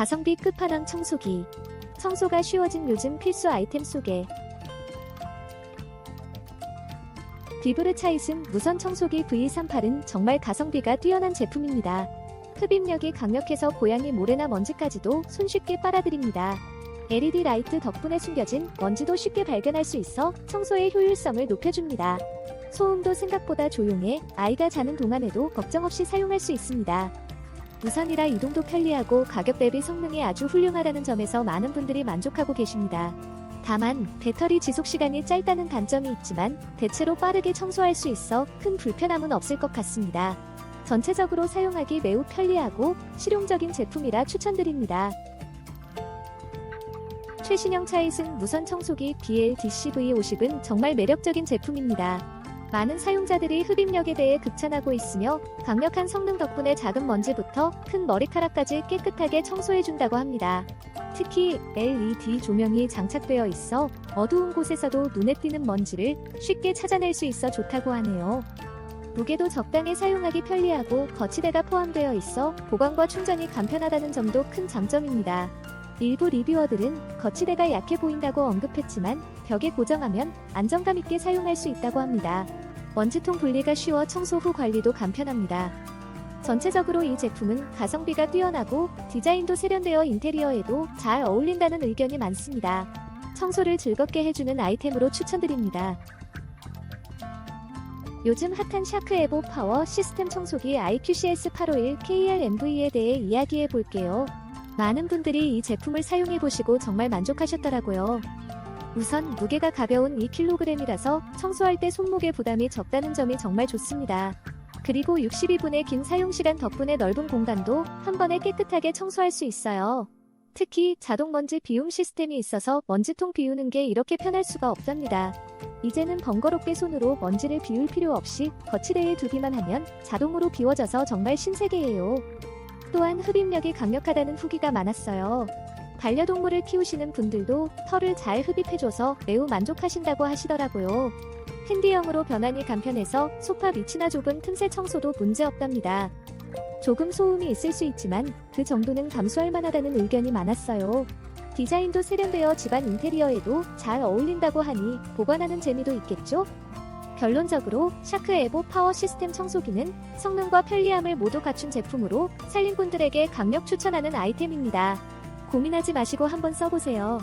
가성비 끝판왕 청소기. 청소가 쉬워진 요즘 필수 아이템 속에 비브르 차이슨 무선 청소기 V38은 정말 가성비가 뛰어난 제품입니다. 흡입력이 강력해서 고양이 모래나 먼지까지도 손쉽게 빨아들입니다. LED 라이트 덕분에 숨겨진 먼지도 쉽게 발견할 수 있어 청소의 효율성을 높여줍니다. 소음도 생각보다 조용해 아이가 자는 동안에도 걱정 없이 사용할 수 있습니다. 무선이라 이동도 편리하고 가격 대비 성능이 아주 훌륭하다는 점에서 많은 분들이 만족하고 계십니다. 다만 배터리 지속 시간이 짧다는 단점이 있지만 대체로 빠르게 청소할 수 있어 큰 불편함은 없을 것 같습니다. 전체적으로 사용하기 매우 편리하고 실용적인 제품이라 추천드립니다. 최신형 차이슨 무선 청소기 BLDCV50은 정말 매력적인 제품입니다. 많은 사용자들이 흡입력에 대해 극찬하고 있으며 강력한 성능 덕분에 작은 먼지부터 큰 머리카락까지 깨끗하게 청소해준다고 합니다. 특히 LED 조명이 장착되어 있어 어두운 곳에서도 눈에 띄는 먼지를 쉽게 찾아낼 수 있어 좋다고 하네요. 무게도 적당히 사용하기 편리하고 거치대가 포함되어 있어 보관과 충전이 간편하다는 점도 큰 장점입니다. 일부 리뷰어들은 거치대가 약해 보인다고 언급했지만 벽에 고정하면 안정감 있게 사용할 수 있다고 합니다. 먼지통 분리가 쉬워 청소 후 관리도 간편합니다. 전체적으로 이 제품은 가성비가 뛰어나고 디자인도 세련되어 인테리어에도 잘 어울린다는 의견이 많습니다. 청소를 즐겁게 해주는 아이템으로 추천드립니다. 요즘 핫한 샤크 에보 파워 시스템 청소기 IQCS851 KRMV에 대해 이야기해 볼게요. 많은 분들이 이 제품을 사용해 보시고 정말 만족하셨더라고요. 우선 무게가 가벼운 2kg이라서 청소할 때 손목에 부담이 적다는 점이 정말 좋습니다. 그리고 62분의 긴 사용시간 덕분에 넓은 공간도 한 번에 깨끗하게 청소할 수 있어요. 특히 자동 먼지 비움 시스템이 있어서 먼지통 비우는 게 이렇게 편할 수가 없답니다. 이제는 번거롭게 손으로 먼지를 비울 필요 없이 거치대에 두기만 하면 자동으로 비워져서 정말 신세계예요. 또한 흡입력이 강력하다는 후기가 많았어요. 반려동물을 키우시는 분들도 털을 잘 흡입해줘서 매우 만족하신다고 하시더라고요. 핸디형으로 변환이 간편해서 소파 밑이나 좁은 틈새 청소도 문제없답니다. 조금 소음이 있을 수 있지만 그 정도는 감수할 만하다는 의견이 많았어요. 디자인도 세련되어 집안 인테리어에도 잘 어울린다고 하니 보관하는 재미도 있겠죠? 결론적으로 샤크 에보 파워 시스템 청소기는 성능과 편리함을 모두 갖춘 제품으로 살림꾼들에게 강력 추천하는 아이템입니다. 고민하지 마시고 한번 써보세요.